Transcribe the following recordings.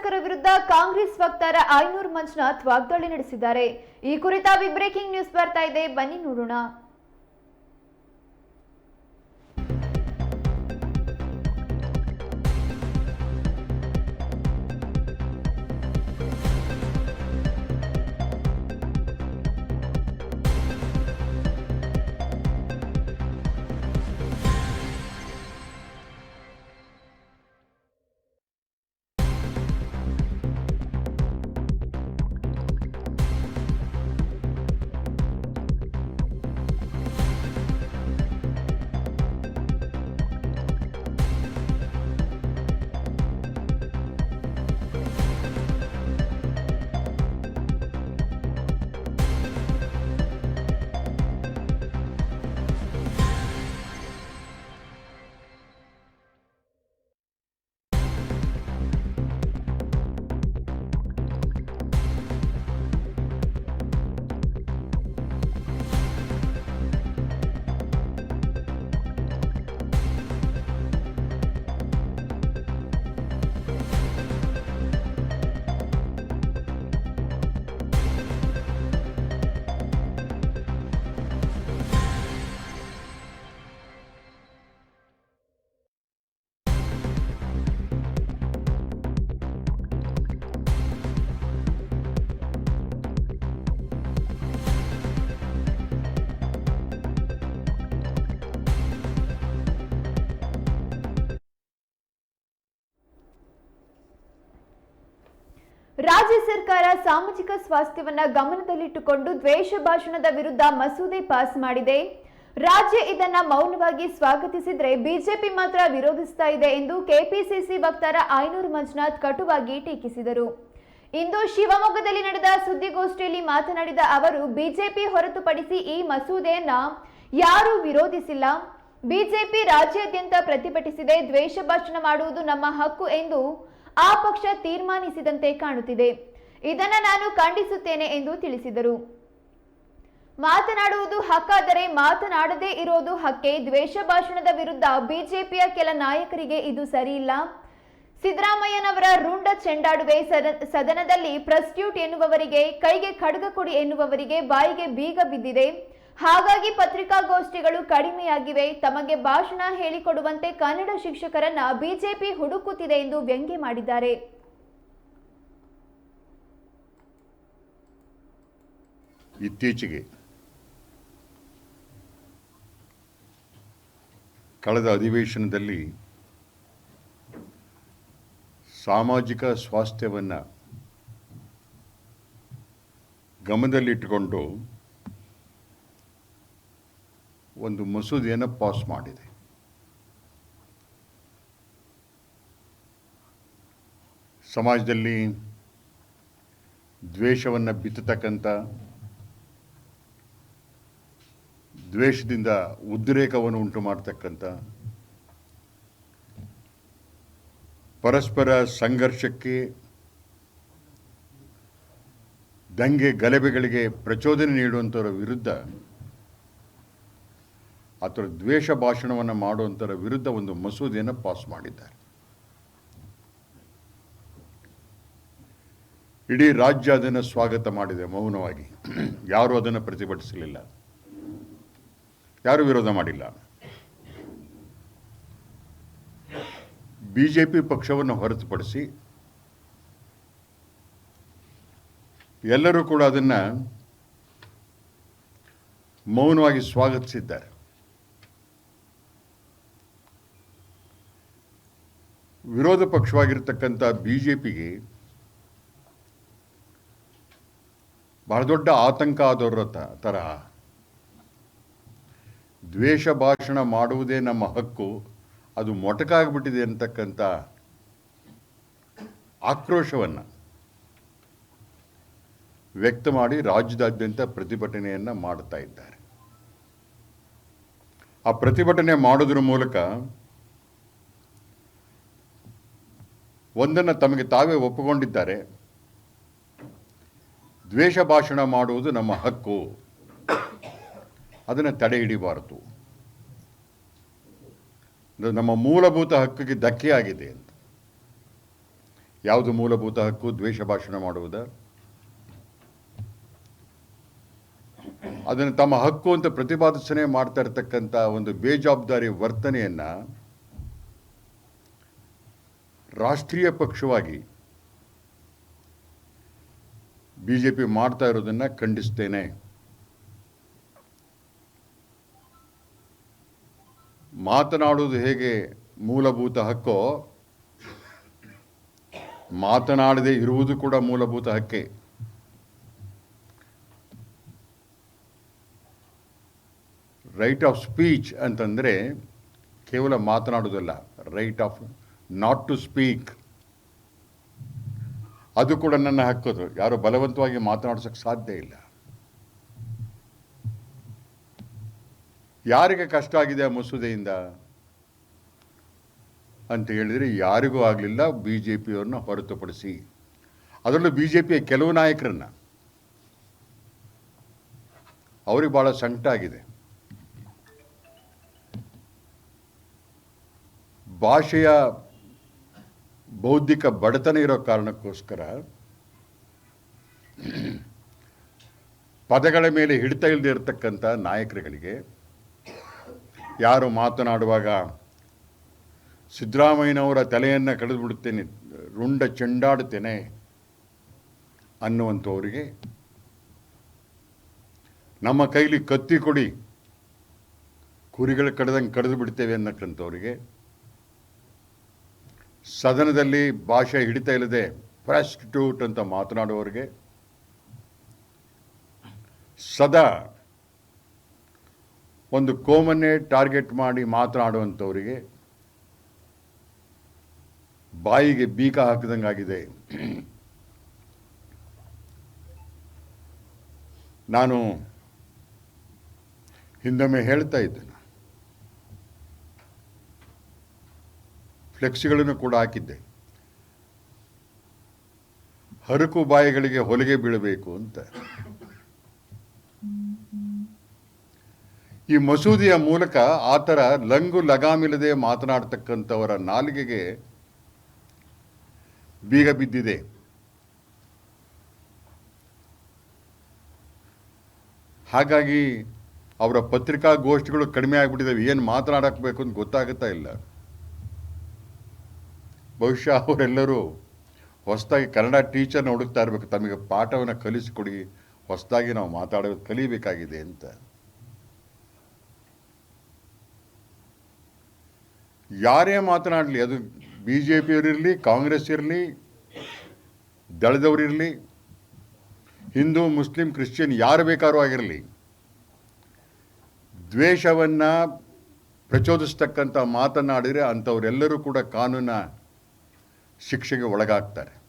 ಶಾಸಕರ ವಿರುದ್ಧ ಕಾಂಗ್ರೆಸ್ ವಕ್ತಾರ ಐನೂರು ಮಂಜುನಾಥ್ ವಾಗ್ದಾಳಿ ನಡೆಸಿದ್ದಾರೆ. ಈ ಕುರಿತ ಬ್ರೇಕಿಂಗ್ ನ್ಯೂಸ್ ಬರ್ತಾ ಇದೆ. ಬನ್ನಿ ನೋಡೋಣ. ರಾಜ್ಯ ಸರ್ಕಾರ ಸಾಮಾಜಿಕ ಸ್ವಾಸ್ಥ್ಯವನ್ನ ಗಮನದಲ್ಲಿಟ್ಟುಕೊಂಡು ದ್ವೇಷ ಭಾಷಣದ ವಿರುದ್ಧ ಮಸೂದೆ ಪಾಸ್ ಮಾಡಿದೆ. ರಾಜ್ಯ ಇದನ್ನ ಮೌನವಾಗಿ ಸ್ವಾಗತಿಸಿದ್ರೆ ಬಿಜೆಪಿ ಮಾತ್ರ ವಿರೋಧಿಸ್ತಾ ಇದೆ ಎಂದು ಕೆಪಿಸಿಸಿ ವಕ್ತಾರ ಐನೂರು ಮಂಜುನಾಥ್ ಕಟುವಾಗಿ ಟೀಕಿಸಿದರು. ಇಂದು ಶಿವಮೊಗ್ಗದಲ್ಲಿ ನಡೆದ ಸುದ್ದಿಗೋಷ್ಠಿಯಲ್ಲಿ ಮಾತನಾಡಿದ ಅವರು, ಬಿಜೆಪಿ ಹೊರತುಪಡಿಸಿ ಈ ಮಸೂದೆಯನ್ನ ಯಾರೂ ವಿರೋಧಿಸಿಲ್ಲ. ಬಿಜೆಪಿ ರಾಜ್ಯಾದ್ಯಂತ ಪ್ರತಿಭಟಿಸಿದೆ, ದ್ವೇಷ ಭಾಷಣ ಮಾಡುವುದು ನಮ್ಮ ಹಕ್ಕು ಎಂದು ಆ ಪಕ್ಷ ತೀರ್ಮಾನಿಸಿದಂತೆ ಕಾಣುತ್ತಿದೆ. ಇದನ್ನು ನಾನು ಖಂಡಿಸುತ್ತೇನೆ ಎಂದು ತಿಳಿಸಿದರು. ಮಾತನಾಡುವುದು ಹಕ್ಕಾದರೆ ಮಾತನಾಡದೇ ಇರೋದು ಹಕ್ಕೆ. ದ್ವೇಷ ಭಾಷಣದ ವಿರುದ್ಧ ಬಿಜೆಪಿಯ ಕೆಲ ನಾಯಕರಿಗೆ ಇದು ಸರಿಯಿಲ್ಲ. ಸಿದ್ದರಾಮಯ್ಯನವರ ರುಂಡ ಚೆಂಡಾಡುವೆ ಸದ- ಸದನದಲ್ಲಿ ಪ್ರಸ್ಟ್ಯೂಟ್ ಎನ್ನುವವರಿಗೆ, ಕೈಗೆ ಖಡ್ಗ ಕೊಡಿ ಎನ್ನುವವರಿಗೆ ಬಾಯಿಗೆ ಬೀಗ ಬಿದ್ದಿದೆ. ಹಾಗಾಗಿ ಪತ್ರಿಕಾಗೋಷ್ಠಿಗಳು ಕಡಿಮೆಯಾಗಿವೆ. ತಮಗೆ ಭಾಷಣ ಹೇಳಿಕೊಡುವಂತೆ ಕನ್ನಡ ಶಿಕ್ಷಕರನ್ನ ಬಿಜೆಪಿ ಹುಡುಕುತ್ತಿದೆ ಎಂದು ವ್ಯಂಗ್ಯ ಮಾಡಿದ್ದಾರೆ. ಇತ್ತೀಚೆಗೆ ಕಳೆದ ಅಧಿವೇಶನದಲ್ಲಿ ಸಾಮಾಜಿಕ ಸ್ವಾಸ್ಥ್ಯವನ್ನು ಗಮನದಲ್ಲಿಟ್ಟುಕೊಂಡು ಒಂದು ಮಸೂದೆಯನ್ನು ಪಾಸ್ ಮಾಡಿದೆ. ಸಮಾಜದಲ್ಲಿ ದ್ವೇಷವನ್ನು ಬಿತ್ತತಕ್ಕಂಥ, ದ್ವೇಷದಿಂದ ಉದ್ರೇಕವನ್ನು ಉಂಟು ಮಾಡ್ತಕ್ಕಂಥ, ಪರಸ್ಪರ ಸಂಘರ್ಷಕ್ಕೆ, ದಂಗೆ ಗಲಭೆಗಳಿಗೆ ಪ್ರಚೋದನೆ ನೀಡುವಂಥವರ ವಿರುದ್ಧ ಅಥವಾ ದ್ವೇಷ ಭಾಷಣವನ್ನು ಮಾಡುವಂಥರ ವಿರುದ್ಧ ಒಂದು ಮಸೂದೆಯನ್ನು ಪಾಸ್ ಮಾಡಿದ್ದಾರೆ. ಇಡೀ ರಾಜ್ಯ ಅದನ್ನು ಸ್ವಾಗತ ಮಾಡಿದೆ ಮೌನವಾಗಿ. ಯಾರೂ ಅದನ್ನು ಪ್ರತಿಭಟಿಸಲಿಲ್ಲ. ಯಾರೂ ವಿರೋಧ ಮಾಡಿಲ್ಲ. ಬಿ ಜೆ ಪಿ ಪಕ್ಷವನ್ನು ಹೊರತುಪಡಿಸಿ ಎಲ್ಲರೂ ಕೂಡ ಅದನ್ನು ಮೌನವಾಗಿ ಸ್ವಾಗತಿಸಿದ್ದಾರೆ. ವಿರೋಧ ಪಕ್ಷವಾಗಿರ್ತಕ್ಕಂಥ ಬಿ ಜೆ ಪಿಗೆ ಬಹಳ ದೊಡ್ಡ ಆತಂಕ ಆದವರ ತರಹ ದ್ವೇಷ ಭಾಷಣ ಮಾಡುವುದೇ ನಮ್ಮ ಹಕ್ಕು. ಅದು ಮೊಟಕಾಗ್ಬಿಟ್ಟಿದೆ ಅಂತಕ್ಕಂಥ ಆಕ್ರೋಶವನ್ನು ವ್ಯಕ್ತ ಮಾಡಿ ರಾಜ್ಯದಾದ್ಯಂತ ಪ್ರತಿಭಟನೆಯನ್ನು ಮಾಡ್ತಾ ಇದ್ದಾರೆ. ಆ ಪ್ರತಿಭಟನೆ ಮಾಡೋದ್ರ ಮೂಲಕ ಒಂದನ್ನು ತಮಗೆ ತಾವೇ ಒಪ್ಪಿಕೊಂಡಿದ್ದಾರೆ. ದ್ವೇಷ ಭಾಷಣ ಮಾಡುವುದು ನಮ್ಮ ಹಕ್ಕು. ಅದನ್ನು ತಡೆ ಹಿಡಿಬಾರದು. ನಮ್ಮ ಮೂಲಭೂತ ಹಕ್ಕಿಗೆ ಧಕ್ಕೆಯಾಗಿದೆ ಅಂತ. ಯಾವುದು ಮೂಲಭೂತ ಹಕ್ಕು? ದ್ವೇಷ ಭಾಷಣ ಮಾಡುವುದ? ಅದನ್ನು ತಮ್ಮ ಹಕ್ಕು ಅಂತ ಪ್ರತಿಪಾದಿಸನೆ ಮಾಡ್ತಾ ಇರತಕ್ಕಂಥ ಒಂದು ಬೇಜವಾಬ್ದಾರಿ ವರ್ತನೆಯನ್ನ ರಾಷ್ಟ್ರೀಯ ಪಕ್ಷವಾಗಿ ಬಿ ಜೆ ಪಿ ಮಾಡ್ತಾ ಇರೋದನ್ನು ಖಂಡಿಸ್ತೇನೆ. ಮಾತನಾಡುವುದು ಹೇಗೆ ಮೂಲಭೂತ ಹಕ್ಕೋ, ಮಾತನಾಡದೇ ಇರುವುದು ಕೂಡ ಮೂಲಭೂತ ಹಕ್ಕೆ. ರೈಟ್ ಆಫ್ ಸ್ಪೀಚ್ ಅಂತಂದರೆ ಕೇವಲ ಮಾತನಾಡುವುದಲ್ಲ right of not to speak ಅದು ಕೂಡ ನನ್ನ ಹಕ್ಕದು ಯಾರು ಬಲವಂತವಾಗಿ ಮಾತನಾಡ್ಸೋಕ್ಕೆ ಸಾಧ್ಯ ಇಲ್ಲ. ಯಾರಿಗೆ ಕಷ್ಟ ಆಗಿದೆ ಆ ಮಸೂದೆಯಿಂದ? ಅಂತ ಹೇಳಿದರೆ ಯಾರಿಗೂ ಆಗಲಿಲ್ಲ ಬಿ ಜೆ ಪಿಯವ್ರನ್ನ ಹೊರತುಪಡಿಸಿ. ಅದರಲ್ಲೂ ಬಿ ಜೆ ಪಿಯ ಕೆಲವು ನಾಯಕರನ್ನು. ಅವ್ರಿಗೆ ಭಾಳ ಸಂಕಟ ಆಗಿದೆ. ಭಾಷೆಯ ಬೌದ್ಧಿಕ ಬಡತನ ಇರೋ ಕಾರಣಕ್ಕೋಸ್ಕರ ಪದಗಳ ಮೇಲೆ ಹಿಡಿತ ಇಲ್ಲದೆ ಇರತಕ್ಕಂಥ ನಾಯಕರುಗಳಿಗೆ ಯಾರು ಮಾತನಾಡುವಾಗ ಸಿದ್ದರಾಮಯ್ಯನವರ ತಲೆಯನ್ನು ಕಡಿದು ಬಿಡುತ್ತೇನೆ ರುಂಡ ಚೆಂಡಾಡುತ್ತೇನೆ ಅನ್ನುವಂಥವರಿಗೆ ನಮ್ಮ ಕೈಲಿ ಕತ್ತಿ ಕೊಡಿ, ಕುರಿಗಳು ಕಡ್ದಂಗೆ ಕಡಿದು ಬಿಡ್ತೇವೆ ಅನ್ನಕ್ಕಂಥವ್ರಿಗೆ ಸದನದಲ್ಲಿ ಭಾಷೆ ಹಿಡಿತಾ ಇಲ್ಲದೆ ಪ್ರಾಸ್ಟಿಟ್ಯೂಟ್ ಅಂತ ಮಾತನಾಡುವವರಿಗೆ ಸದಾ ಒಂದು ಕೋಮನ್ನೇ ಟಾರ್ಗೆಟ್ ಮಾಡಿ ಮಾತನಾಡುವಂಥವರಿಗೆ ಬಾಯಿಗೆ ಬೀಕ ಹಾಕಿದಂಗಾಗಿದೆ. ನಾನು ಹಿಂದೊಮ್ಮೆ ಹೇಳ್ತಾ ಇದ್ದೇನೆ. ಫ್ಲೆಕ್ಸಿಗಳನ್ನು ಕೂಡ ಹಾಕಿದ್ದೆ. ಹರಕು ಬಾಯಿಗಳಿಗೆ ಹೊಲಿಗೆ ಬೀಳಬೇಕು ಅಂತ. ಈ ಮಸೂದಿಯ ಮೂಲಕ ಆ ಥರ ಲಂಗು ಲಗಾಮಿಲ್ಲದೆ ಮಾತನಾಡ್ತಕ್ಕಂಥವರ ನಾಲಿಗೆಗೆ ಬೀಗ ಬಿದ್ದಿದೆ. ಹಾಗಾಗಿ ಅವರ ಪತ್ರಿಕಾಗೋಷ್ಠಿಗಳು ಕಡಿಮೆ ಆಗಿಬಿಟ್ಟಿದ್ದಾವೆ ಏನು ಮಾತನಾಡಬೇಕು ಅಂತ ಗೊತ್ತಾಗುತ್ತಾ ಇಲ್ಲ. ಬಹುಶಃ ಅವರೆಲ್ಲರೂ ಹೊಸದಾಗಿ ಕನ್ನಡ ಟೀಚರ್ನ ಹುಡುಕ್ತಾ ಇರಬೇಕು. ತಮಗೆ ಪಾಠವನ್ನು ಕಲಿಸಿಕೊಡಿ, ಹೊಸದಾಗಿ ನಾವು ಮಾತಾಡೋದು ಕಲಿಬೇಕಾಗಿದೆ ಅಂತ. ಯಾರೇ ಮಾತನಾಡಲಿ, ಅದು ಬಿ ಜೆ ಪಿಯವರಿರಲಿ ಕಾಂಗ್ರೆಸ್ ಇರಲಿ ದಳದವರಿರಲಿ ಹಿಂದೂ, ಮುಸ್ಲಿಂ, ಕ್ರಿಶ್ಚಿಯನ್ ಯಾರು ಬೇಕಾದ್ರೂ ಆಗಿರಲಿ, ದ್ವೇಷವನ್ನು ಪ್ರಚೋದಿಸ್ತಕ್ಕಂಥ ಮಾತನಾಡಿದರೆ ಅಂಥವರೆಲ್ಲರೂ ಕೂಡ ಕಾನೂನ ಶಿಕ್ಷೆಗೆ ಒಳಗಾಗ್ತಾರೆ.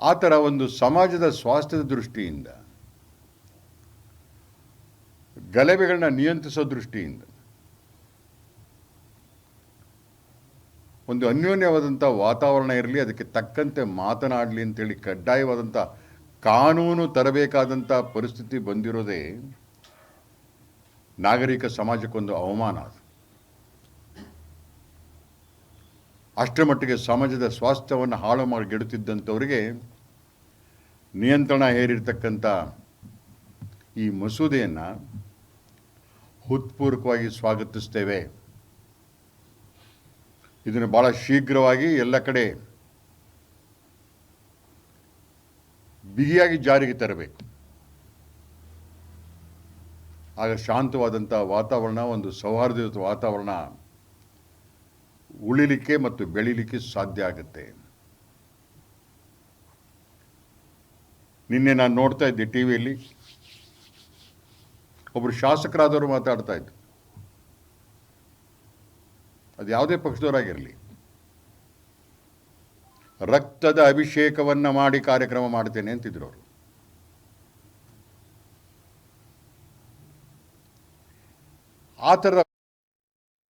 ಆ ಥರ ಒಂದು ಸಮಾಜದ ಸ್ವಾಸ್ಥ್ಯದ ದೃಷ್ಟಿಯಿಂದ, ಗಲಭೆಗಳನ್ನ ನಿಯಂತ್ರಿಸೋ ದೃಷ್ಟಿಯಿಂದ, ಒಂದು ಅನ್ಯೋನ್ಯವಾದಂಥ ವಾತಾವರಣ ಇರಲಿ, ಅದಕ್ಕೆ ತಕ್ಕಂತೆ ಮಾತನಾಡಲಿ ಅಂತೇಳಿ ಕಡ್ಡಾಯವಾದಂಥ ಕಾನೂನು ತರಬೇಕಾದಂಥ ಪರಿಸ್ಥಿತಿ ಬಂದಿರೋದೇ ನಾಗರಿಕ ಸಮಾಜಕ್ಕೊಂದು ಅವಮಾನ ಅದು. ಅಷ್ಟರ ಮಟ್ಟಿಗೆ ಸಮಾಜದ ಸ್ವಾಸ್ಥ್ಯವನ್ನು ಹಾಳು ಮಾಡಿ ಗೆಡುತ್ತಿದ್ದಂಥವರಿಗೆ ನಿಯಂತ್ರಣ ಹೇರಿರ್ತಕ್ಕಂಥ ಈ ಮಸೂದೆಯನ್ನು ಹೃತ್ಪೂರ್ವಕವಾಗಿ ಸ್ವಾಗತಿಸ್ತೇವೆ. ಇದನ್ನು ಭಾಳ ಶೀಘ್ರವಾಗಿ ಎಲ್ಲ ಕಡೆ ಬಿಗಿಯಾಗಿ ಜಾರಿಗೆ ತರಬೇಕು. ಆಗ ಶಾಂತವಾದಂಥ ವಾತಾವರಣ, ಒಂದು ಸೌಹಾರ್ದಯುತ ವಾತಾವರಣ ಉಳಿಲಿಕ್ಕೆ ಮತ್ತು ಬೆಳಿಲಿಕ್ಕೆ ಸಾಧ್ಯ ಆಗುತ್ತೆ. ನಿನ್ನೆ ನಾನು ನೋಡ್ತಾ ಇದ್ದೆ ಟಿ ವಿಯಲ್ಲಿ. ಒಬ್ಬರು ಶಾಸಕರಾದವರು ಮಾತಾಡ್ತಾ ಇದ್ದರು ಅದು ಯಾವುದೇ ಪಕ್ಷದವರಾಗಿರಲಿ. ರಕ್ತದ ಅಭಿಷೇಕವನ್ನ ಮಾಡಿ ಕಾರ್ಯಕ್ರಮ ಮಾಡ್ತೇನೆ ಅಂತಿದ್ರು ಅವರು. ಆ ಥರದ